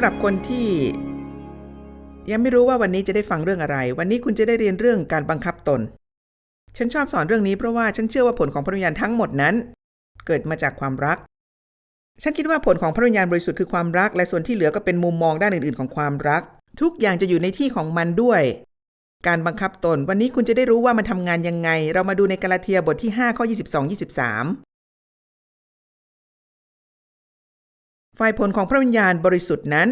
สำหรับคนที่ยังไม่รู้ว่าวันนี้จะได้ฟังเรื่องอะไร วันนี้คุณจะได้เรียนเรื่องการบังคับตน ฉันชอบสอนเรื่องนี้เพราะว่าฉันเชื่อว่าผลของพระวิญญาณทั้งหมดนั้น เกิดมาจากความรัก ฉันคิดว่าผลของพระวิญญาณบริสุทธิ์คือความรัก และส่วนที่เหลือก็เป็นมุมมองด้านอื่นๆ ของความรัก ทุกอย่างจะอยู่ในที่ของมันด้วย การบังคับตน วันนี้คุณจะได้รู้ว่ามันทำงานยังไง เรามาดูในกาลาเทียบทที่5ข้อ22 23 ฝ่ายผลของพระวิญญาณบริสุทธิ์นั้น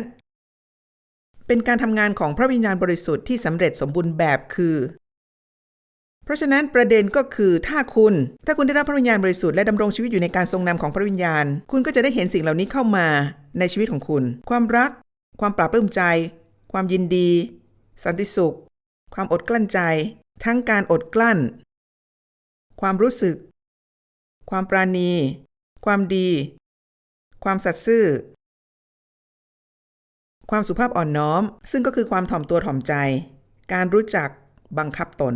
เป็นการทำงานของพระวิญญาณบริสุทธิ์ที่สำเร็จสมบูรณ์แบบคือ เพราะฉะนั้นประเด็นก็คือถ้าคุณ ถ้าคุณได้รับพระวิญญาณบริสุทธิ์และดำรงชีวิตอยู่ในการทรงนำของพระวิญญาณ คุณก็จะได้เห็นสิ่งเหล่านี้เข้ามาในชีวิตของคุณ ความรัก ความปราบปลื้มใจ ความยินดี สันติสุข ความอดกลั้นใจ ทั้งการอดกลั้น ความรู้สึก ความปราณี ความดี ความสัตย์ซื่อ ความสุภาพอ่อนน้อม ซึ่งก็คือความถ่อมตัวถ่อมใจ การรู้จักบังคับตน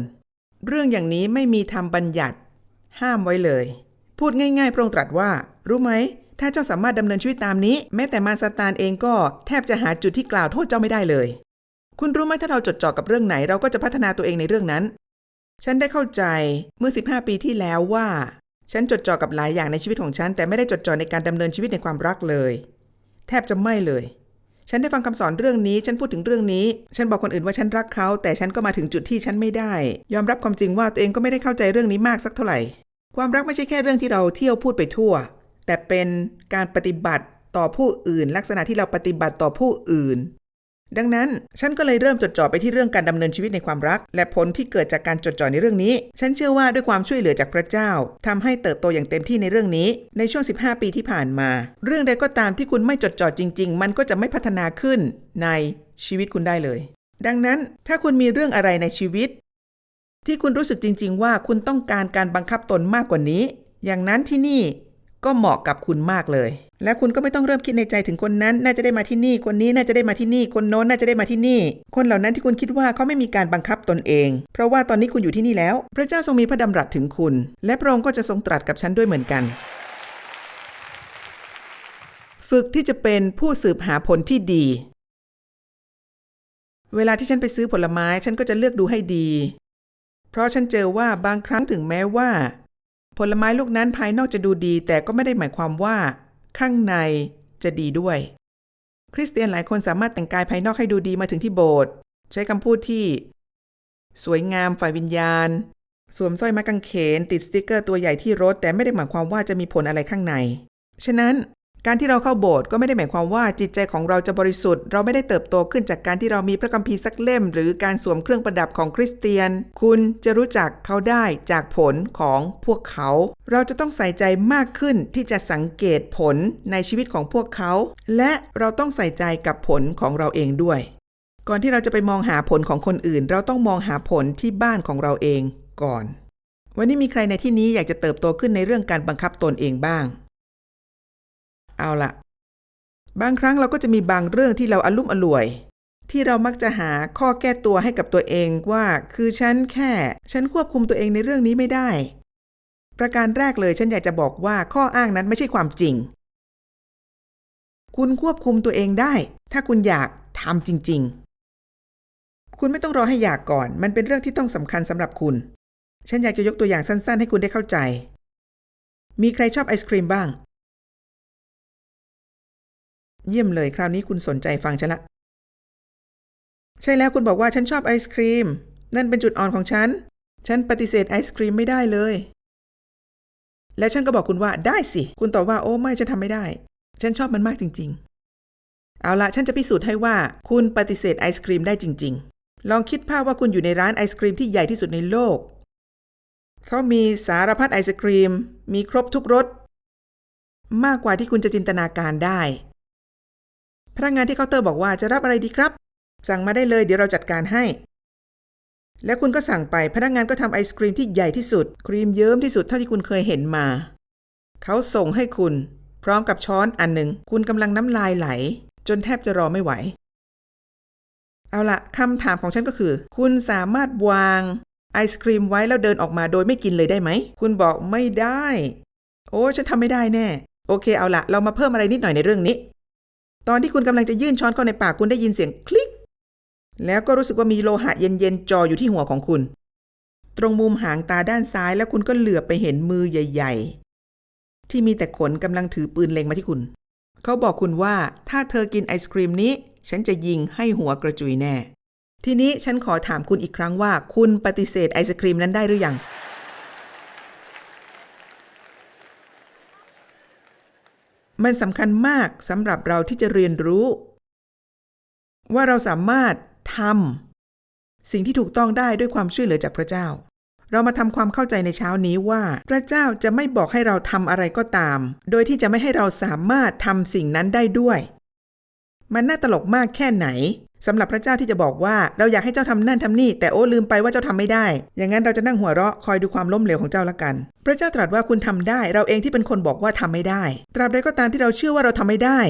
เรื่องอย่างนี้ไม่มีธรรมบัญญัติ ห้ามไว้เลย พูดง่ายๆ พระองค์ตรัสว่า รู้ไหม ถ้าเจ้าสามารถดำเนินชีวิตตามนี้ แม้แต่มารซาตานเองก็แทบจะหาจุดที่กล่าวโทษเจ้าไม่ได้เลย คุณรู้ไหมถ้าเราจดจ่อกับเรื่องไหน เราก็จะพัฒนาตัวเองในเรื่องนั้น ฉันได้เข้าใจเมื่อ 15 ปีที่แล้วว่า ฉันจดจ่อกับหลายอย่างในชีวิตของฉัน แต่ไม่ได้จดจ่อในการดำเนินชีวิตในความรักเลย แทบจะไม่เลย ฉันได้ฟังคำสอนเรื่องนี้ ฉันพูดถึงเรื่องนี้ ฉันบอกคนอื่นว่าฉันรักเขา แต่ฉันก็มาถึงจุดที่ฉันไม่ได้ ยอมรับความจริงว่าตัวเองก็ไม่ได้เข้าใจเรื่องนี้มากสักเท่าไหร่ ความรักไม่ใช่แค่เรื่องที่เราเที่ยวพูดไปทั่ว แต่เป็นการปฏิบัติต่อผู้อื่น ลักษณะที่เราปฏิบัติต่อผู้อื่น ดังนั้นฉันก็เลยเริ่มจดจ่อไปที่เรื่องการดำเนินชีวิตในความรัก และผลที่เกิดจากการจดจ่อในเรื่องนี้ ฉันเชื่อว่าด้วยความช่วยเหลือจากพระเจ้าทำให้เติบโตอย่างเต็มที่ในเรื่องนี้ ในช่วง 15 ปีที่ผ่านมา เรื่องใดก็ตามที่คุณไม่จดจ่อจริง ๆ มันก็จะไม่พัฒนาขึ้นในชีวิตคุณได้เลย ดังนั้นถ้าคุณมีเรื่องอะไรในชีวิต ที่คุณรู้สึกจริง ๆ ว่าคุณต้องการการบังคับตนมากกว่านี้ อย่างนั้นที่นี่ก็เหมาะกับคุณมากเลย และคุณก็ไม่ต้องเริ่มคิดในใจถึงคนนั้น น่าจะได้มาที่นี่ คนนี้น่าจะได้มาที่นี่ คนโน้นน่าจะได้มาที่นี่ คนเหล่านั้นที่คุณคิดว่าเขาไม่มีการบังคับตนเอง เพราะว่าตอนนี้คุณอยู่ที่นี่แล้ว พระเจ้าทรงมีพระดำรัสถึงคุณ และพระองค์ก็จะทรงตรัสกับฉันด้วยเหมือนกัน ฝึกที่จะเป็นผู้สืบหาผลที่ดี เวลาที่ฉันไปซื้อผลไม้ฉันก็จะเลือกดูให้ดี เพราะฉันเจอว่าบางครั้งถึงแม้ว่า ผลไม้ลูกนั้นภายนอกจะดูดี แต่ก็ไม่ได้หมายความว่า ข้างในจะดีด้วย คริสเตียนหลายคนสามารถแต่งกายภายนอกให้ดูดีมาถึงที่โบสถ์ใช้คำพูดที่ สวยงามฝ่ายวิญญาณ สวมสร้อยไม้กางเขน ติดสติกเกอร์ตัวใหญ่ที่รถ แต่ไม่ได้หมายความว่าจะมีผลอะไรข้างใน ฉะนั้น การที่เราเข้าโบสถ์ก็ไม่ได้หมายความว่าจิตใจของเราจะบริสุทธิ์ เราไม่ได้เติบโตขึ้นจากการที่เรามีพระคัมภีร์สักเล่ม หรือการสวมเครื่องประดับของคริสเตียน คุณจะรู้จักเขาได้จากผลของพวกเขา เราจะต้องใส่ใจมากขึ้นที่จะสังเกตผลในชีวิตของพวกเขา และเราต้องใส่ใจกับผลของเราเองด้วย ก่อนที่เราจะไปมองหาผลของคนอื่น เราต้องมองหาผลที่บ้านของเราเองก่อน วันนี้มีใครในที่นี้อยากจะเติบโตขึ้นในเรื่องการบังคับตนเองบ้าง เอาละบางครั้งเราก็จะมีบางเรื่องที่เราอารมุ่มอร่วย ที่เรามักจะหาข้อแก้ตัวให้กับตัวเองว่า คือฉันแค่ ฉันควบคุมตัวเองในเรื่องนี้ไม่ได้ ประการแรกเลยฉันอยากจะบอกว่าข้ออ้างนั้นไม่ใช่ความจริง คุณควบคุมตัวเองได้ ถ้าคุณอยากทำจริง ๆ คุณไม่ต้องรอให้อยากก่อน มันเป็นเรื่องที่ต้องสำคัญสำหรับคุณ ฉันอยากจะยกตัวอย่างสั้น ๆ ให้คุณได้เข้าใจ มีใครชอบไอศครีมบ้าง เยี่ยมเลยคราวนี้คุณสนใจฟังฉันละ ใช่แล้วคุณบอกว่าฉันชอบไอศครีม นั่นเป็นจุดอ่อนของฉัน ฉันปฏิเสธไอศครีมไม่ได้เลย แล้วฉันก็บอกคุณว่าได้สิ คุณตอบว่าโอ้ไม่ฉันทำไม่ได้ ฉันชอบมันมากจริง ๆ เอาละฉันจะพิสูจน์ให้ว่าคุณปฏิเสธไอศครีมได้จริง ๆ ลองคิดภาพว่าคุณอยู่ในร้านไอศครีมที่ใหญ่ที่สุดในโลก เขามีสารพัดไอศครีม มีครบทุกรสมากกว่าที่คุณจะจินตนาการได้ พนักงานที่เคาน์เตอร์บอกว่าจะรับอะไรดีครับ สั่งมาได้เลยเดี๋ยวเราจัดการให้ แล้วคุณก็สั่งไปพนักงานก็ทำไอศครีมที่ใหญ่ที่สุด ครีมเยิ้มที่สุดเท่าที่คุณเคยเห็นมา เขาส่งให้คุณ พร้อมกับช้อนอันหนึ่งคุณกำลังน้ำลายไหล จนแทบจะรอไม่ไหว เอาละคำถามของฉันก็คือ คุณสามารถวางไอศครีมไว้แล้วเดินออกมาโดยไม่กินเลยได้ไหม คุณบอกไม่ได้ โอ้ฉันทำไม่ได้แน่ โอเคเอาละเรามาเพิ่มอะไรนิดหน่อยในเรื่องนี้ ตอนที่คุณกำลังจะยื่นช้อนเข้าในปากคุณได้ยินเสียงคลิก แล้วก็รู้สึกว่ามีโลหะเย็นๆจ่ออยู่ที่หัวของคุณ ตรงมุมหางตาด้านซ้ายแล้วคุณก็เหลือบไปเห็นมือใหญ่ ๆ ที่มีแต่ขนกำลังถือปืนเล็งมาที่คุณ เขาบอกคุณว่าถ้าเธอกินไอศครีมนี้ ฉันจะยิงให้หัวกระจุยแน่ ทีนี้ฉันขอถามคุณอีกครั้งว่า คุณปฏิเสธไอศครีมนั้นได้หรือยัง มันสำคัญมากสำหรับเราที่จะเรียนรู้ ว่าเราสามารถทำสิ่งที่ถูกต้องได้ด้วยความช่วยเหลือจากพระเจ้า เรามาทำความเข้าใจในเช้านี้ว่า พระเจ้าจะไม่บอกให้เราทำอะไรก็ตาม โดยที่จะไม่ให้เราสามารถทำสิ่งนั้นได้ด้วย มันน่าตลกมากแค่ไหน สำหรับพระเจ้าที่จะบอกว่าเราอยากให้เจ้าทำนั่นทำนี่ แต่โอ้ลืมไปว่าเจ้าทำไม่ได้ อย่างนั้นเราจะนั่งหัวเราะคอยดูความล้มเหลวของเจ้าละกัน พระเจ้าตรัสว่าคุณทำได้ เราเองที่เป็นคนบอกว่าทำไม่ได้ ตราบใดก็ตามที่เราเชื่อว่าเราทำไม่ได้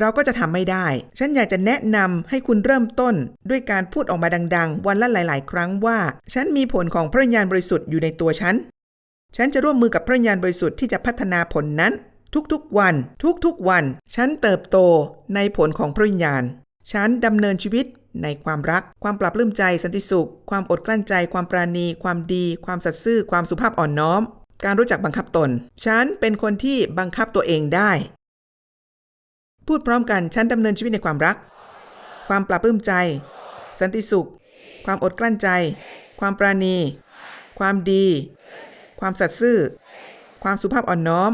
เราก็จะทำไม่ได้ ฉันอยากจะแนะนำให้คุณเริ่มต้น ด้วยการพูดออกมาดัง ๆ วันละหลาย ๆ ครั้งว่า ฉันมีผลของพระวิญญาณบริสุทธิ์อยู่ในตัวฉัน ฉันจะร่วมมือกับพระวิญญาณบริสุทธิ์ที่จะพัฒนาผลนั้น ทุกๆวัน ทุกๆวัน ฉันเติบโตในผลของพระญญาณ ฉันดำเนินชีวิตในความรัก ความปรับปลื้มใจ สันติสุข ความอดกลั้นใจ ความปราณี ความดี ความสัตย์ซื่อ ความสุภาพอ่อนน้อม การรู้จักบังคับตน ฉันเป็นคนที่บังคับตัวเองได้ พูดพร้อมกัน ฉันดำเนินชีวิตในความรัก ความปรับปลื้มใจ สันติสุข ความอดกลั้นใจ ความปราณี ความดี ความสัตย์ซื่อ ความสุภาพอ่อนน้อม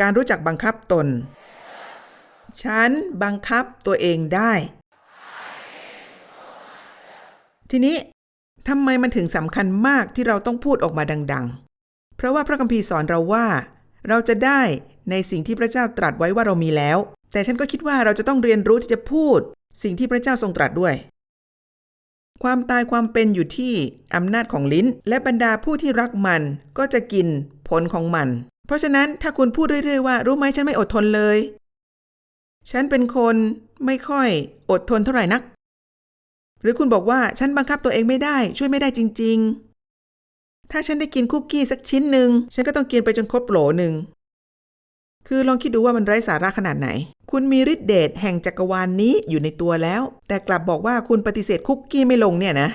การรู้จักบังคับตน ฉันบังคับตัวเองได้ ทีนี้ทำไมมันถึงสำคัญมากที่เราต้องพูดออกมาดัง ๆ เพราะว่าพระคัมภีร์สอนเราว่า เราจะได้ในสิ่งที่พระเจ้าตรัสไว้ว่าเรามีแล้ว แต่ฉันก็คิดว่าเราจะต้องเรียนรู้ที่จะพูด สิ่งที่พระเจ้าทรงตรัสด้วย ความตายความเป็นอยู่ที่อำนาจของลิ้น และบรรดาผู้ที่รักมันก็จะกินผลของมัน เพราะฉะนั้นถ้าคุณพูดเรื่อยๆว่า รู้ไหมฉันไม่อดทนเลย ฉันเป็นคนไม่ค่อยอดทนเท่าไหร่นัก หรือคุณบอกว่าฉันบังคับตัวเองไม่ได้ช่วยไม่ได้จริง ๆ ถ้าฉันได้กินคุกกี้สักชิ้นหนึ่งฉันก็ต้องกินไปจนครบโหลหนึ่งคือลองคิดดูว่ามันไร้สาระขนาดไหน คุณมีฤทธิเดชแห่งจักรวาลนนี้อยู่ในตัวแล้ว แต่กลับบอกว่าคุณปฏิเสธคุกกี้ไม่ลงเนี่ยนะ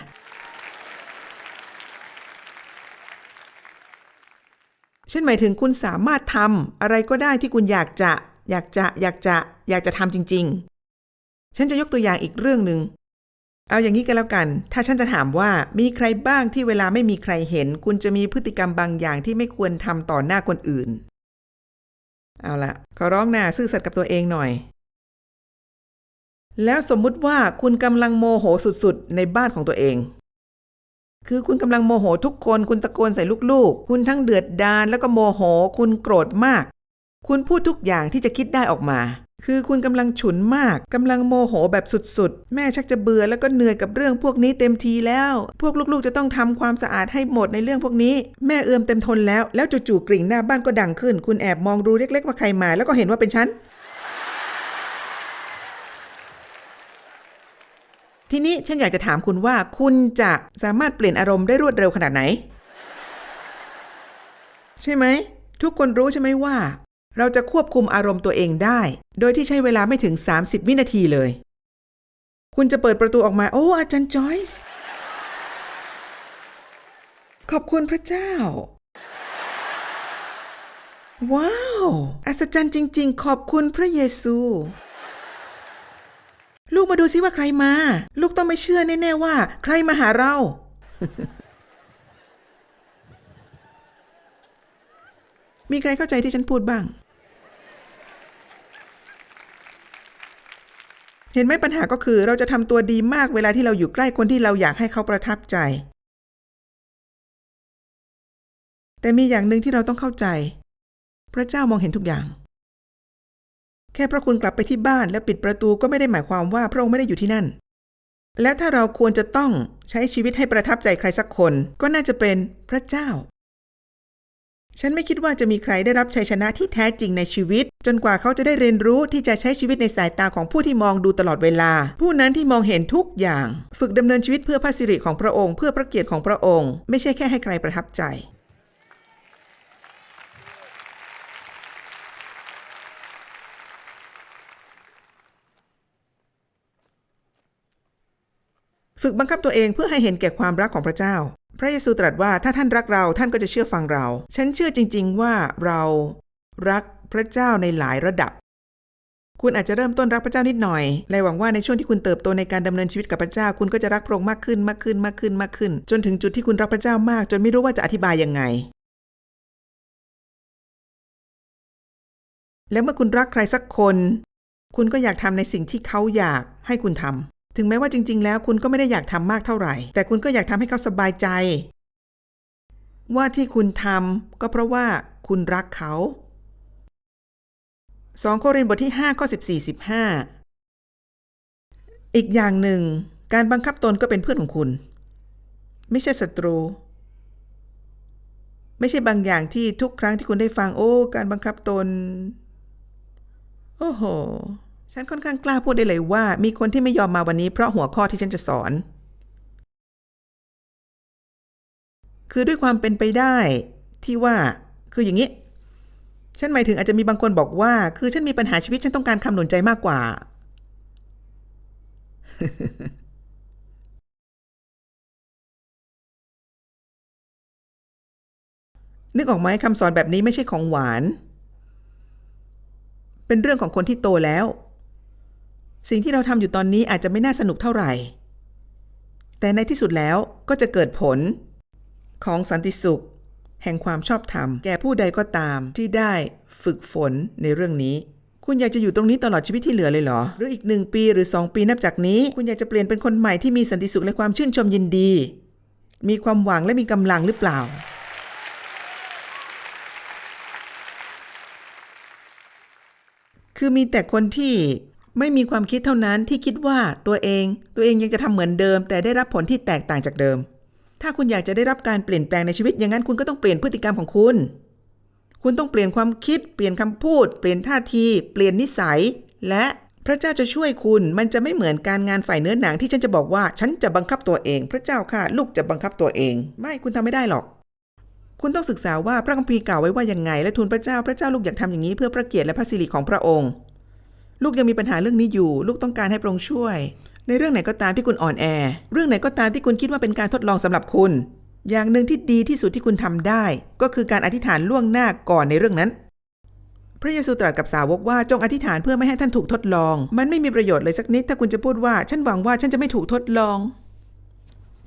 ฉันหมายถึงคุณสามารถทำอะไรก็ได้ที่คุณอยากจะ อยากจะอยากจะอยากจะทำจริง ๆ ฉันจะยกตัวอย่างอีกเรื่องหนึ่งเอาอย่างนี้กันแล้วกัน ถ้าฉันจะถามว่ามีใครบ้างที่เวลาไม่มีใครเห็น คุณจะมีพฤติกรรมบางอย่างที่ไม่ควรทำต่อหน้าคนอื่น เอาละขอร้องนาซื่อสัตย์กับตัวเองหน่อย แล้วสมมุติว่าคุณกำลังโมโหสุดๆ ในบ้านของตัวเอง คือคุณกำลังโมโหทุกคน คุณตะโกนใส่ลูกๆ คุณทั้งเดือดดาลแล้วก็โมโห คุณโกรธมาก คุณพูดทุกอย่างที่จะคิดได้ออกมา คือคุณกำลังฉุนมากกำลังโมโหแบบสุดๆ แม่ชักจะเบื่อแล้วก็เหนื่อยกับเรื่องพวกนี้เต็มทีแล้ว พวกลูกๆจะต้องทำความสะอาดให้หมดในเรื่องพวกนี้ แม่เอื้อมเต็มทนแล้วแล้วจู่ๆกริ่งหน้าบ้านก็ดังขึ้น คุณแอบมองดูเล็กๆว่าใครมา แล้วก็เห็นว่าเป็นฉันทีนี้ฉันอยากจะถามคุณว่าคุณจะสามารถเปลี่ยนอารมณ์ได้รวดเร็วขนาดไหน ใช่ไหม ทุกคนรู้ใช่ไหมว่า เราจะควบคุมอารมณ์ตัวเองได้ โดยที่ใช้เวลาไม่ถึง 30 วินาทีเลย คุณจะเปิดประตูออกมา โอ้ อาจารย์จอยส์ ขอบคุณพระเจ้า ว้าว อัศจรรย์จริง ๆ ขอบคุณพระเยซู ลูกมาดูซิว่าใครมา ลูกต้องไม่เชื่อแน่ ๆ ว่า ใครมาหาเรา มีใครเข้าใจที่ฉันพูดบ้าง เห็นไหมปัญหาก็คือเราจะทำตัวดีมากเวลาที่เราอยู่ใกล้คนที่เราอยากให้เขาประทับใจ แต่มีอย่างหนึ่งที่เราต้องเข้าใจ พระเจ้ามองเห็นทุกอย่าง แค่พระคุณกลับไปที่บ้านและปิดประตูก็ไม่ได้หมายความว่าพระองค์ไม่ได้อยู่ที่นั่น และถ้าเราควรจะต้องใช้ชีวิตให้ประทับใจใครสักคน ก็น่าจะเป็นพระเจ้า ฉันไม่คิดว่าจะมีใครได้รับชัยชนะที่แท้จริงในชีวิต จนกว่าเขาจะได้เรียนรู้ที่จะใช้ชีวิตในสายตาของผู้ที่มองดูตลอดเวลา ผู้นั้นที่มองเห็นทุกอย่าง ฝึกดำเนินชีวิตเพื่อพระสิริของพระองค์ เพื่อพระเกียรติของพระองค์ ไม่ใช่แค่ให้ใครประทับใจ ฝึกบังคับตัวเองเพื่อให้เห็นแก่ความรักของพระเจ้า พระเยซูตรัสว่าถ้าท่านรักเราท่านก็จะเชื่อฟังเรา ฉันเชื่อจริง ๆ ว่าเรารักพระเจ้าในหลายระดับ คุณอาจจะเริ่มต้นรักพระเจ้านิดหน่อย และหวังว่าในช่วงที่คุณเติบโตในการดำเนินชีวิตกับพระเจ้า คุณก็จะรักพระองค์มากขึ้นมากขึ้นมากขึ้นมากขึ้น จนถึงจุดที่คุณรักพระเจ้ามาก จนไม่รู้ว่าจะอธิบายยังไง และเมื่อคุณรักใครสักคน คุณก็อยากทำในสิ่งที่เขาอยากให้คุณทำ ถึงแม้ว่าจริง ๆ แล้วคุณก็ไม่ได้อยากทำมากเท่าไหร่ แต่คุณก็อยากทำให้เขาสบายใจ ว่าที่คุณทำก็เพราะว่าคุณรักเขา2โครินธ์บทที่5ข้อ14 15 อีกอย่างหนึ่ง การบังคับตนก็เป็นเพื่อนของคุณ ไม่ใช่ศัตรู ไม่ใช่บางอย่างที่ทุกครั้งที่คุณได้ฟังโอ้ การบังคับตน โอ้โห ฉันค่อนข้างกล้าพูดได้เลยว่า มีคนที่ไม่ยอมมาวันนี้เพราะหัวข้อที่ฉันจะสอน คือด้วยความเป็นไปได้ที่ว่าคืออย่างนี้ ฉันหมายถึงอาจจะมีบางคนบอกว่า คือฉันมีปัญหาชีวิตฉันต้องการคำหนุนใจมากกว่า นึกออกไหมคำสอนแบบนี้ไม่ใช่ของหวาน เป็นเรื่องของคนที่โตแล้ว สิ่งที่เราทำอยู่ตอนนี้อาจจะไม่น่าสนุกเท่าไหร่ แต่ในที่สุดแล้วก็จะเกิดผล ของสันติสุข แห่งความชอบธรรม แก่ผู้ใดก็ตามที่ได้ฝึกฝนในเรื่องนี้ คุณอยากจะอยู่ตรงนี้ตลอดชีวิตที่เหลือเลยเหรอ หรืออีกหนึ่งปีหรือสองปีนับจากนี้ คุณอยากจะเปลี่ยนเป็นคนใหม่ที่มีสันติสุขและความชื่นชมยินดี มีความหวังและมีกำลังหรือเปล่าคือมีแต่คนที่ ไม่มีความคิดเท่านั้นที่คิดว่าตัวเองตัวเองยังจะทำเหมือนเดิม แต่ได้รับผลที่แตกต่างจากเดิม ถ้าคุณอยากจะได้รับการเปลี่ยนแปลงในชีวิตอย่างนั้นคุณก็ต้องเปลี่ยนพฤติกรรมของคุณ คุณต้องเปลี่ยนความคิด เปลี่ยนคำพูด เปลี่ยนท่าที เปลี่ยนนิสัย และพระเจ้าจะช่วยคุณ มันจะไม่เหมือนการงานฝ่ายเนื้อหนังที่ฉันจะบอกว่าฉันจะบังคับตัวเอง พระเจ้าค่ะ ลูกจะบังคับตัวเอง ไม่คุณทำไม่ได้หรอก คุณต้องศึกษาว่าพระคัมภีร์กล่าวไว้ว่ายังไง และทูลพระเจ้าพระเจ้าลูกอยากทำอย่างนี้เพื่อพระเกียรติและพระสิริของพระองค์ ลูกยังมีปัญหาเรื่องนี้อยู่ ลูกต้องการให้พระองค์ช่วย ในเรื่องไหนก็ตามที่คุณอ่อนแอ เรื่องไหนก็ตามที่คุณคิดว่าเป็นการทดลองสำหรับคุณ อย่างหนึ่งที่ดีที่สุดที่คุณทำได้ ก็คือการอธิษฐานล่วงหน้าก่อนในเรื่องนั้น พระเยซูตรัสกับสาวกว่าจงอธิษฐานเพื่อไม่ให้ท่านถูกทดลอง มันไม่มีประโยชน์เลยสักนิด ถ้าคุณจะพูดว่าฉันหวังว่าฉันจะไม่ถูกทดลอง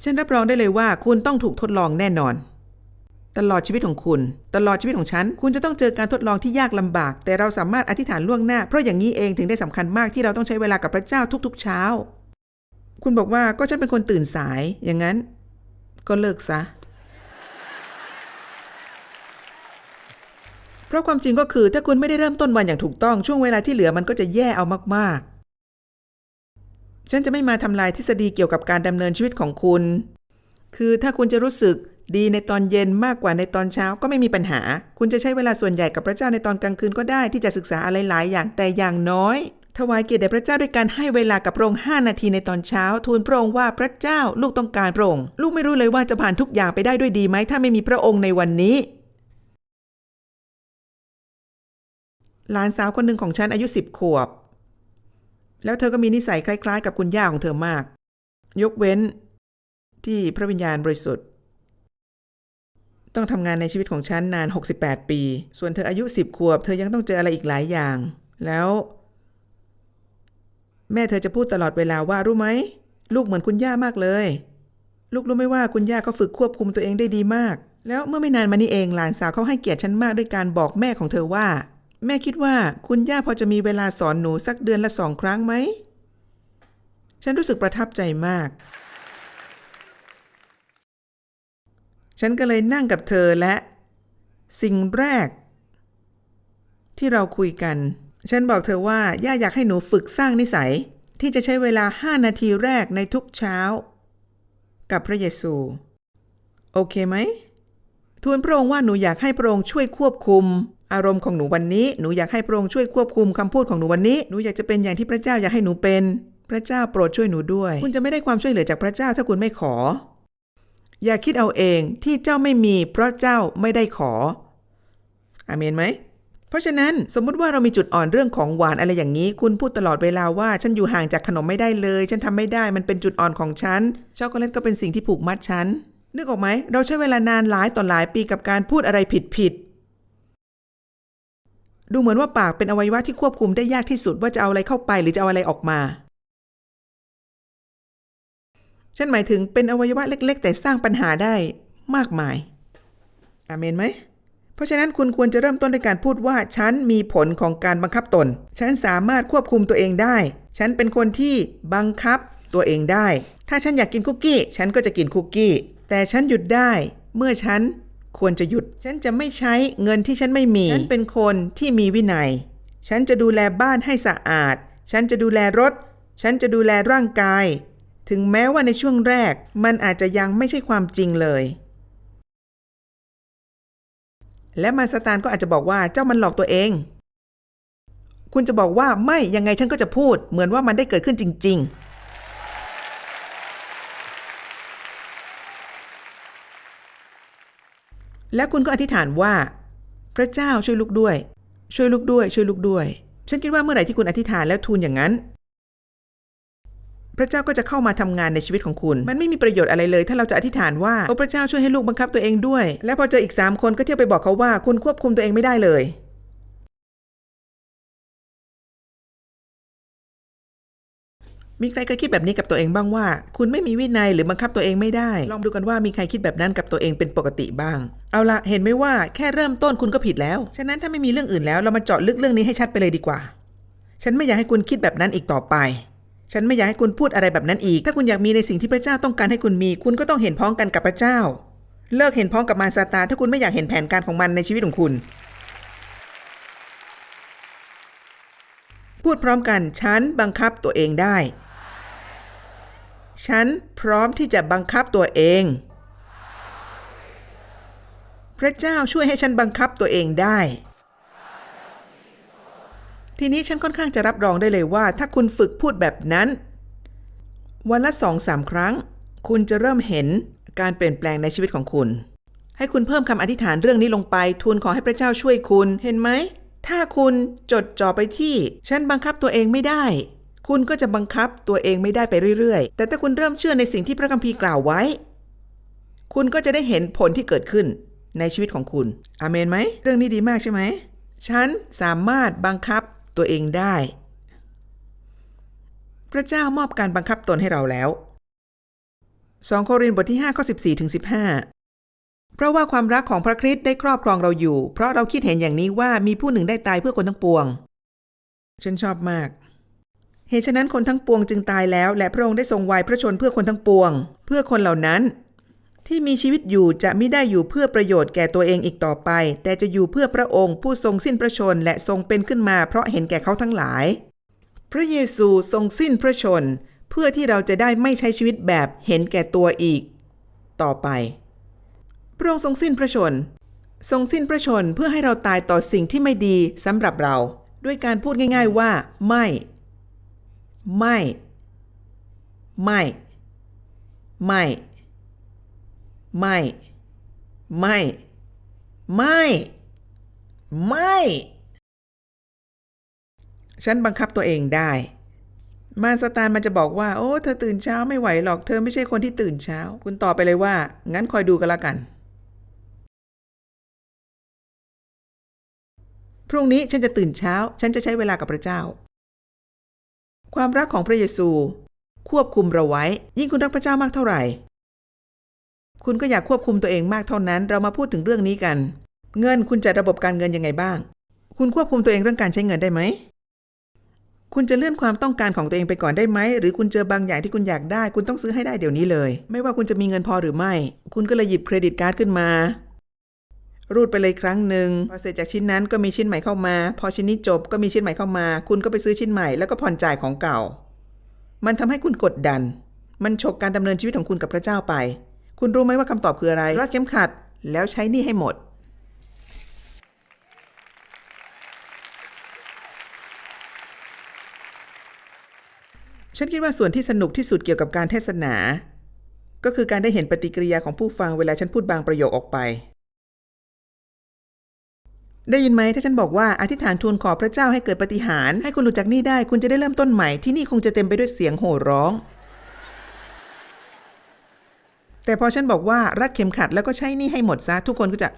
ฉันรับรองได้เลยว่าคุณต้องถูกทดลองแน่นอน ตลอดชีวิตของคุณ ตลอดชีวิตของฉัน คุณจะต้องเจอการทดลองที่ยากลำบาก แต่เราสามารถอธิษฐานล่วงหน้า เพราะอย่างนี้เองถึงได้สำคัญมากที่เราต้องใช้เวลากับพระเจ้าทุกๆ เช้า คุณบอกว่าก็ฉันเป็นคนตื่นสาย อย่างนั้น ก็เลิกซะ เพราะความจริงก็คือถ้าคุณไม่ได้เริ่มต้นวันอย่างถูกต้องช่วงเวลาที่เหลือมันก็จะแย่เอามากๆ ฉันจะไม่มาทำลายทฤษฎีเกี่ยวกับการดำเนินชีวิตของคุณ คือถ้าคุณจะรู้สึก ดีในตอนเย็นมากกว่าในตอนเช้าก็ไม่มีปัญหา คุณจะใช้เวลาส่วนใหญ่กับพระเจ้าในตอนกลางคืนก็ได้ที่จะศึกษาอะไรหลายอย่างแต่อย่างน้อย ถวายเกียรติแด่พระเจ้าด้วยการให้เวลากับพระองค์5นาทีในตอนเช้า ทูลพระองค์ว่าพระเจ้าลูกต้องการพระองค์ลูกไม่รู้เลยว่าจะผ่านทุกอย่างไปได้ด้วยดีไหมถ้าไม่มีพระองค์ในวันนี้หลานสาวคนหนึ่งของฉันอายุสิบขวบ แล้วเธอก็มีนิสัยคล้าย ๆ กับคุณย่าของเธอมาก ยกเว้น ที่พระวิญญาณบริสุทธิ์ ต้องทำงานในชีวิตของฉันนาน 68 ปี ส่วนเธออายุ 10 ขวบ เธอยังต้องเจออะไรอีกหลายอย่าง แล้ว แม่เธอจะพูดตลอดเวลาว่ารู้ไหม ลูกเหมือนคุณย่ามากเลย ลูกรู้ไหมว่าคุณย่าเขาฝึกควบคุมตัวเองได้ดีมาก แล้วเมื่อไม่นานมานี้เองหลานสาวเขาให้เกียรติฉันมากด้วยการบอกแม่ของเธอว่า แม่คิดว่าคุณย่าพอจะมีเวลาสอนหนูสักเดือนละสองครั้งไหม ฉันรู้สึกประทับใจมาก ฉันก็เลยนั่งกับเธอและ สิ่งแรก ที่เราคุยกัน ฉันบอกเธอว่า ย่าอยากให้หนูฝึกสร้างนิสัย ที่จะใช้เวลา5นาทีแรกในทุกเช้า กับพระเยซู โอเคไหมทูลพระองค์ว่าหนูอยากให้พระองค์ช่วยควบคุม อารมณ์ของหนูวันนี้ หนูอยากให้พระองค์ช่วยควบคุมคำพูดของหนูวันนี้ หนูอยากจะเป็นอย่างที่พระเจ้าอยากให้หนูเป็น พระเจ้าโปรดช่วยหนูด้วย คุณจะไม่ได้ความช่วยเหลือจากพระเจ้าถ้าคุณไม่ขอ อย่าคิดเอาเองที่เจ้าไม่มี เพราะเจ้าไม่ได้ขออาเมนไหม เพราะฉะนั้นสมมุติว่าเรามีจุดอ่อนเรื่องของหวานอะไรอย่างนี้ คุณพูดตลอดเวลาว่า ฉันอยู่ห่างจากขนมไม่ได้เลย ฉันทำไม่ได้มันเป็นจุดอ่อนของฉันช็อกโกแลตก็เป็นสิ่งที่ผูกมัดฉันนึกออกไหม เราใช้เวลานานหลายต่อหลายปีกับการพูดอะไรผิดผิดดูเหมือนว่าปากเป็นอวัยวะที่ควบคุมได้ยากที่สุดว่าจะเอาอะไรเข้าไปหรือจะเอาอะไรออกมา ฉันหมายถึงเป็นอวัยวะเล็ก ๆ แต่สร้างปัญหาได้มากมายอาเมนไหม เพราะฉะนั้นคุณควรจะเริ่มต้นด้วยการพูดว่า ฉันมีผลของการบังคับตน ฉันสามารถควบคุมตัวเองได้ ฉันเป็นคนที่บังคับตัวเองได้ ถ้าฉันอยากกินคุกกี้ ฉันก็จะกินคุกกี้ แต่ฉันหยุดได้ เมื่อฉันควรจะหยุด ฉันจะไม่ใช้เงินที่ฉันไม่มี ฉันเป็นคนที่มีวินัย ฉันจะดูแลบ้านให้สะอาด ฉันจะดูแลรถ ฉันจะดูแลร่างกาย ถึงแม้ว่าในช่วงแรก มันอาจจะยังไม่ใช่ความจริงเลย และมารสตานก็อาจจะบอกว่าเจ้ามันหลอกตัวเอง คุณจะบอกว่าไม่ยังไงฉันก็จะพูด เหมือนว่ามันได้เกิดขึ้นจริง ๆและคุณก็อธิษฐานว่า พระเจ้าช่วยลูกด้วย ช่วยลูกด้วย ช่วยลูกด้วย ฉันคิดว่าเมื่อไหร่ที่คุณอธิษฐานแล้วทูลอย่างนั้น พระเจ้าก็จะเข้ามาทำงานในชีวิตของคุณ มันไม่มีประโยชน์อะไรเลย ถ้าเราจะอธิษฐานว่าโอ้พระเจ้าช่วยให้ลูกบังคับตัวเองด้วย และพอเจออีกสามคนก็เที่ยวไปบอกเขาว่าคุณควบคุมตัวเองไม่ได้เลยมีใครเคยคิดแบบนี้กับตัวเองบ้างว่า คุณไม่มีวินัยหรือบังคับตัวเองไม่ได้ ลองดูกันว่ามีใครคิดแบบนั้นกับตัวเองเป็นปกติบ้าง เอาละเห็นไหมว่าแค่เริ่มต้นคุณก็ผิดแล้ว ฉะนั้นถ้าไม่มีเรื่องอื่นแล้วเรามาเจาะลึกเรื่องนี้ให้ชัดไปเลยดีกว่า ฉันไม่อยากให้คุณคิดแบบนั้นอีกต่อไป ฉันไม่อยากให้คุณพูดอะไรแบบนั้นอีก ถ้าคุณอยากมีในสิ่งที่พระเจ้าต้องการให้คุณมี คุณก็ต้องเห็นพ้องกันกับพระเจ้า เลิกเห็นพ้องกับมารซาตานถ้าคุณไม่อยากเห็นแผนการของมันในชีวิตของคุณ พูดพร้อมกัน ฉันบังคับตัวเองได้ ฉันพร้อมที่จะบังคับตัวเอง พระเจ้าช่วยให้ฉันบังคับตัวเองได้ ทีนี้ฉันค่อนข้างจะรับรองได้เลยว่า ถ้าคุณฝึกพูดแบบนั้น วันละสองสามครั้ง คุณจะเริ่มเห็นการเปลี่ยนแปลงในชีวิตของคุณ ให้คุณเพิ่มคำอธิษฐานเรื่องนี้ลงไป ทูลขอให้พระเจ้าช่วยคุณเห็นไหม ถ้าคุณจดจ่อไปที่ ฉันบังคับตัวเองไม่ได้ คุณก็จะบังคับตัวเองไม่ได้ไปเรื่อยๆ แต่ถ้าคุณเริ่มเชื่อในสิ่งที่พระคัมภีร์กล่าวไว้ คุณก็จะได้เห็นผลที่เกิดขึ้นในชีวิตของคุณ อาเมนไหม เรื่องนี้ดีมากใช่ไหม ฉันสามารถบังคับ ตัวเองได้ พระเจ้ามอบการบังคับตนให้เราแล้ว 2 โครินธ์บทที่5ข้อ14ถึง15 เพราะว่าความรักของพระคริสต์ได้ครอบครองเราอยู่ เพราะเราคิดเห็นอย่างนี้ว่ามีผู้หนึ่งได้ตายเพื่อคนทั้งปวง ฉันชอบมากเหตุฉะนั้นคนทั้งปวงจึงตายแล้ว และพระองค์ได้ทรงวายพระชนเพื่อคนทั้งปวง เพื่อคนเหล่านั้น ที่มีชีวิตอยู่จะไม่ได้อยู่เพื่อประโยชน์แก่ตัวเองอีกต่อไป แต่จะอยู่เพื่อพระองค์ผู้ทรงสิ้นพระชนและทรงเป็นขึ้นมาเพราะเห็นแก่เขาทั้งหลาย พระเยซูทรงสิ้นพระชน เพื่อที่เราจะได้ไม่ใช้ชีวิตแบบเห็นแก่ตัวอีก ต่อไป พระองค์ทรงสิ้นพระชน ทรงสิ้นพระชนเพื่อให้เราตายต่อสิ่งที่ไม่ดีสำหรับเรา ด้วยการพูดง่าย ๆว่า ไม่ ไม่ ไม่ ไม่ ไม่ ไม่ ไม่ ไม่ ฉันบังคับตัวเองได้ มารสตานมันจะบอกว่า โอ้ เธอตื่นเช้าไม่ไหวหรอก เธอไม่ใช่คนที่ตื่นเช้า คุณตอบไปเลยว่า งั้นคอยดูกันละกัน พรุ่งนี้ฉันจะตื่นเช้า ฉันจะใช้เวลากับพระเจ้า ความรักของพระเยซู ควบคุมเราไว้ ยิ่งคุณรักพระเจ้ามากเท่าไหร่ คุณก็อยากควบคุมตัวเองมากเท่านั้น เรามาพูดถึงเรื่องนี้กัน เงินคุณจัดระบบการเงินยังไงบ้าง คุณควบคุมตัวเองเรื่องการใช้เงินได้ไหม คุณจะเลื่อนความต้องการของตัวเองไปก่อนได้ไหม หรือคุณเจอบางอย่างที่คุณอยากได้ คุณต้องซื้อให้ได้เดี๋ยวนี้เลย ไม่ว่าคุณจะมีเงินพอหรือไม่ คุณก็เลยหยิบเครดิตการ์ดขึ้นมา รูดไปเลยครั้งหนึ่งพอเสร็จจากชิ้นนั้นก็มีชิ้นใหม่เข้ามา พอชิ้นนี้จบก็มีชิ้นใหม่เข้ามา คุณก็ไปซื้อชิ้นใหม่แล้วก็ผ่อนจ่ายของเก่า มันทำให้คุณกดดัน มันฉกการดำเนินชีวิตของคุณกับพระเจ้าไป คุณรู้ไหมว่าคำตอบคืออะไรรัดเข็มขัด แล้วใช้หนี่ให้หมด ฉันคิดว่าส่วนที่สนุกที่สุดเกี่ยวกับการเทศนา ก็คือการได้เห็นปฏิกิริยาของผู้ฟังเวลาฉันพูดบางประโยคออกไป ได้ยินไหมถ้าฉันบอกว่าอธิษฐานทูลขอพระเจ้าให้เกิดปาฏิหารย์ให้คุณหลุดจากหนี้ได้ คุณจะได้เริ่มต้นใหม่ที่นี่คงจะเต็มไปด้วยเสียงโห่ร้อง แต่พอฉันบอกว่ารัดเข็มขัดแล้วก็ใช้หนี่ให้หมดซะทุกคนก็จะ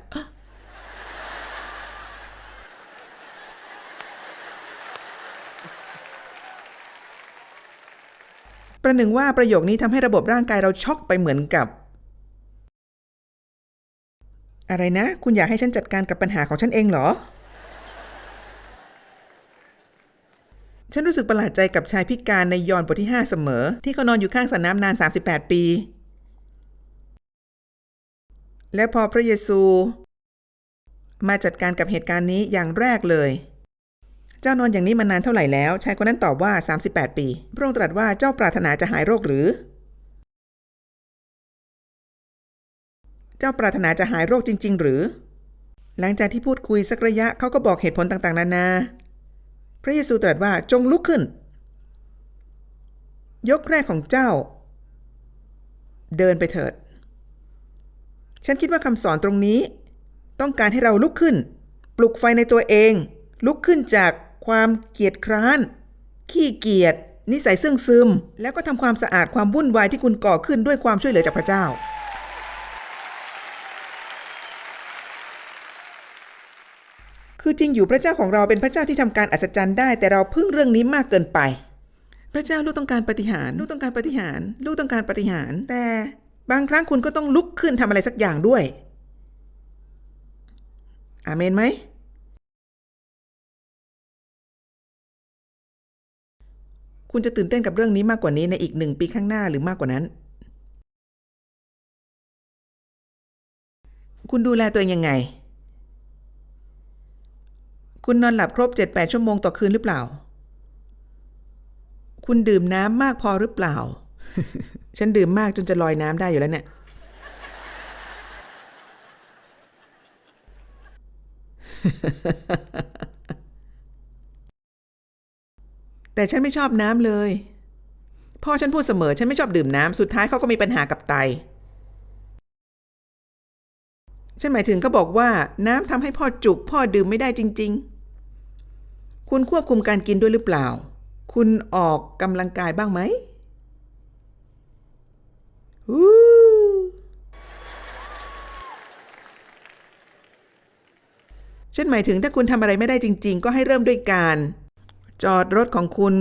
ประหนึ่งว่าประโยคนี้ทำให้ระบบร่างกายเราช็อกไปเหมือนกับ อะไรนะ คุณอยากให้ฉันจัดการกับปัญหาของฉันเองเหรอ ฉันรู้สึกประหลาดใจกับชายพิการในยอนบทที่ 5 เสมอ ที่เขานอนอยู่ข้างสระน้ำนาน 38 ปี และพอพระเยซู มาจัดการกับเหตุการณ์นี้อย่างแรกเลย เจ้านอนอย่างนี้มานานเท่าไหร่แล้ว ชายคนนั้นตอบว่า 38 ปี พระองค์ตรัสว่าเจ้าปรารถนาจะหายโรคหรือ เจ้าปรารถนาจะหายโรคจริง ๆ หรือ หลังจากที่พูดคุยสักระยะเขาก็บอกเหตุผลต่างๆ นานา พระเยซูตรัสว่าจงลุกขึ้น ยกแรกของเจ้า เดินไปเถิด ฉันคิดว่าคำสอนตรงนี้ ต้องการให้เราลุกขึ้น ปลุกไฟในตัวเอง ลุกขึ้นจากความเกียจคร้าน ขี้เกียจนิสัยเสื่องซึม แล้วก็ทำความสะอาดความวุ่นวายที่คุณก่อขึ้นด้วยความช่วยเหลือจากพระเจ้า คือจริงอยู่พระเจ้าของเราเป็นพระเจ้าที่ทำการอัศจรรย์ได้ แต่เราพึ่งเรื่องนี้มากเกินไป พระเจ้าลูกต้องการปฏิหารลูกต้องการปฏิหารลูกต้องการปฏิหารแต่ บางครั้งคุณก็ต้องลุกขึ้นทำอะไรสักอย่างด้วย อาเมนไหม คุณจะตื่นเต้นกับเรื่องนี้มากกว่านี้ในอีกหนึ่งปีข้างหน้าหรือมากกว่านั้น คุณดูแลตัวเองยังไง คุณนอนหลับครบ 7-8 ชั่วโมงต่อคืนหรือเปล่า คุณดื่มน้ำมากพอหรือเปล่า ฉันดื่มมากจนจะลอยน้ำได้อยู่แล้วเนี่ย แต่ฉันไม่ชอบน้ำเลย พ่อฉันพูดเสมอ ฉันไม่ชอบดื่มน้ำ สุดท้ายเขาก็มีปัญหากับไต ฉันหมายถึงเขาบอกว่าน้ำทำให้พ่อจุก พ่อดื่มไม่ได้จริง ๆ คุณควบคุมการกินด้วยหรือเปล่า คุณออกกำลังกายบ้างไหม ฉันหมายถึงถ้าคุณทำอะไรไม่ได้จริง ๆ ก็ให้เริ่มด้วยการ จอดรถของคุณ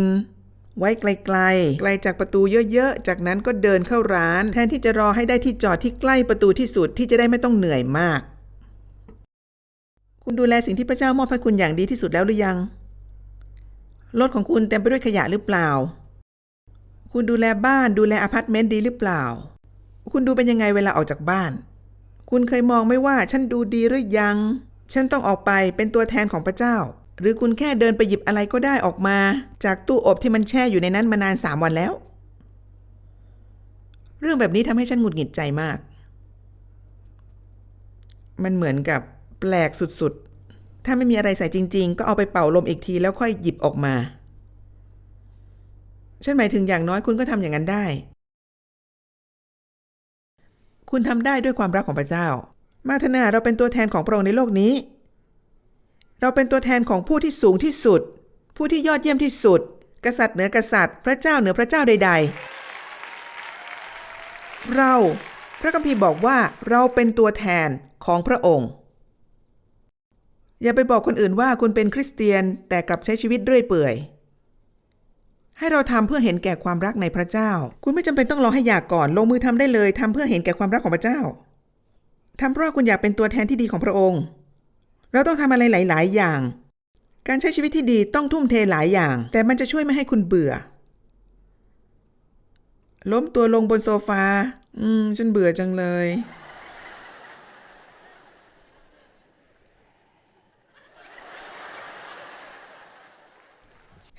ไว้ไกลๆ ไกลจากประตูเยอะๆ จากนั้นก็เดินเข้าร้าน แทนที่จะรอให้ได้ที่จอดที่ใกล้ประตูที่สุดที่จะได้ไม่ต้องเหนื่อยมาก คุณดูแลสิ่งที่พระเจ้ามอบให้คุณอย่างดีที่สุดแล้วหรือยัง รถของคุณเต็มไปด้วยขยะหรือเปล่า คุณดูแลบ้านดูแลอพาร์ตเมนต์ดีหรือเปล่า คุณดูเป็นยังไงเวลาออกจากบ้าน คุณเคยมองไหมว่าฉันดูดีหรือยัง ฉันต้องออกไปเป็นตัวแทนของพระเจ้า หรือคุณแค่เดินไปหยิบอะไรก็ได้ออกมา จากตู้อบที่มันแช่อยู่ในนั้นมานานสามวันแล้ว เรื่องแบบนี้ทำให้ฉันหงุดหงิดใจมาก มันเหมือนกับแปลกสุดๆ ถ้าไม่มีอะไรใส่จริง ๆ ก็เอาไปเป่าลมอีกทีแล้วค่อยหยิบออกมา ฉันหมายถึงอย่างน้อยคุณก็ทำอย่างนั้นได้ คุณทำได้ด้วยความรักของพระเจ้า มาธนาเราเป็นตัวแทนของพระองค์ในโลกนี้ เราเป็นตัวแทนของผู้ที่สูงที่สุด ผู้ที่ยอดเยี่ยมที่สุด กษัตริย์เหนือกษัตริย์ พระเจ้าเหนือพระเจ้าใด ๆ เราพระคัมภีร์บอกว่าเราเป็นตัวแทนของพระองค์ อย่าไปบอกคนอื่นว่าคุณเป็นคริสเตียนแต่กลับใช้ชีวิตเรื่อยเปื่อย ให้เราทำเพื่อเห็นแก่ความรักในพระเจ้า คุณไม่จำเป็นต้องรอให้อยากก่อน ลงมือทำได้เลยทำเพื่อเห็นแก่ความรักของพระเจ้าทำเพราะคุณอยากเป็นตัวแทนที่ดีของพระองค์ เราต้องทำอะไรหลาย ๆ อย่าง การใช้ชีวิตที่ดีต้องทุ่มเทหลายอย่าง แต่มันจะช่วยไม่ให้คุณเบื่อ ล้มตัวลงบนโซฟา อืม ฉันเบื่อจังเลย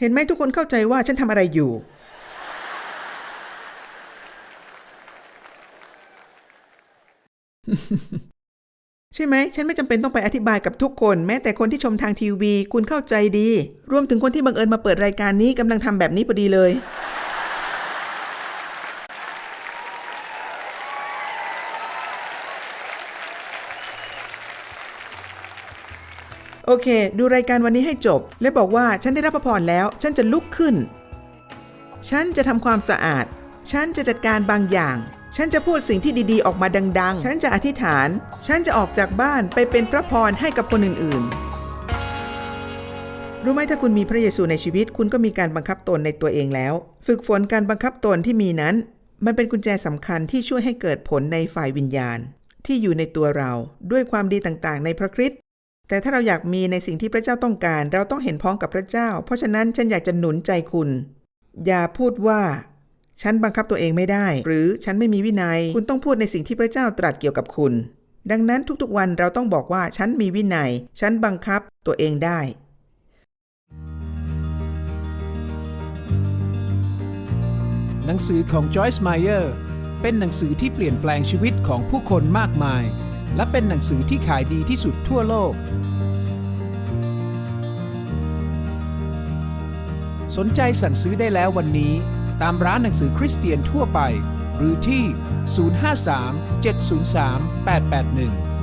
เห็นไหมทุกคนเข้าใจว่าฉันทำอะไรอยู่ ใช่ไหม ฉันไม่จำเป็นต้องไปอธิบายกับทุกคน แม้แต่คนที่ชมทางทีวี คุณเข้าใจดี รวมถึงคนที่บังเอิญมาเปิดรายการนี้กำลังทำแบบนี้พอดีเลย โอเค ดูรายการวันนี้ให้จบ และบอกว่าฉันได้รับพระพรแล้ว ฉันจะลุกขึ้น ฉันจะทำความสะอาด ฉันจะจัดการบางอย่าง ฉันจะพูดสิ่งที่ดีๆ ออกมาดัง ๆ ฉันจะอธิษฐาน ฉันจะออกจากบ้านไปเป็นพระพรให้กับคนอื่นๆ รู้ไหมถ้าคุณมีพระเยซูในชีวิต คุณก็มีการบังคับตนในตัวเองแล้ว ฝึกฝนการบังคับตนที่มีนั้น มันเป็นกุญแจสำคัญที่ช่วยให้เกิดผลในฝ่ายวิญญาณ ที่อยู่ในตัวเราด้วยความดีต่างๆ ในพระคริสต์ แต่ถ้าเราอยากมีในสิ่งที่พระเจ้าต้องการ เราต้องเห็นพ้องกับพระเจ้า เพราะฉะนั้นฉันอยากจะหนุนใจคุณ อย่าพูดว่า ฉันบังคับตัวเองไม่ได้ หรือฉันไม่มีวินัย คุณต้องพูดในสิ่งที่พระเจ้าตรัสเกี่ยวกับคุณ ดังนั้นทุกๆวันเราต้องบอกว่าฉันมีวินัย ฉันบังคับตัวเองได้ หนังสือของ Joyce Meyer เป็นหนังสือที่เปลี่ยนแปลงชีวิตของผู้คนมากมาย และเป็นหนังสือที่ขายดีที่สุดทั่วโลก สนใจสั่งซื้อได้แล้ววันนี้ ตามร้านหนังสือคริสเตียนทั่วไป หรือที่ 053 703 881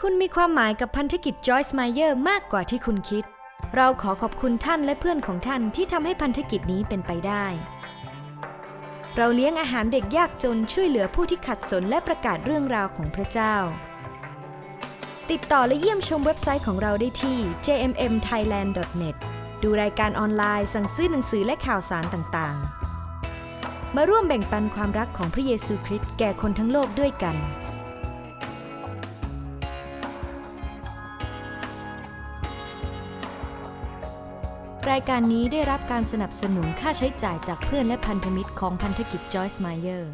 คุณมีความหมายกับพันธกิจ Joyce Meyer มากกว่าที่คุณคิด เราขอขอบคุณท่านและเพื่อนของท่านที่ทำให้พันธกิจนี้เป็นไปได้ เราเลี้ยงอาหารเด็กยากจนช่วยเหลือผู้ที่ขัดสนและประกาศเรื่องราวของพระเจ้า ติดต่อและเยี่ยมชมเว็บไซต์ของเราได้ที่ jmmthailand.net ดูรายการออนไลน์ สั่งซื้อหนังสือและข่าวสารต่างๆ มาร่วมแบ่งปันความรักของพระเยซูคริสต์แก่คนทั้งโลกด้วยกัน รายการนี้ได้รับการสนับสนุนค่าใช้จ่ายจากเพื่อนและพันธมิตรของพันธกิจ Joyce Meyer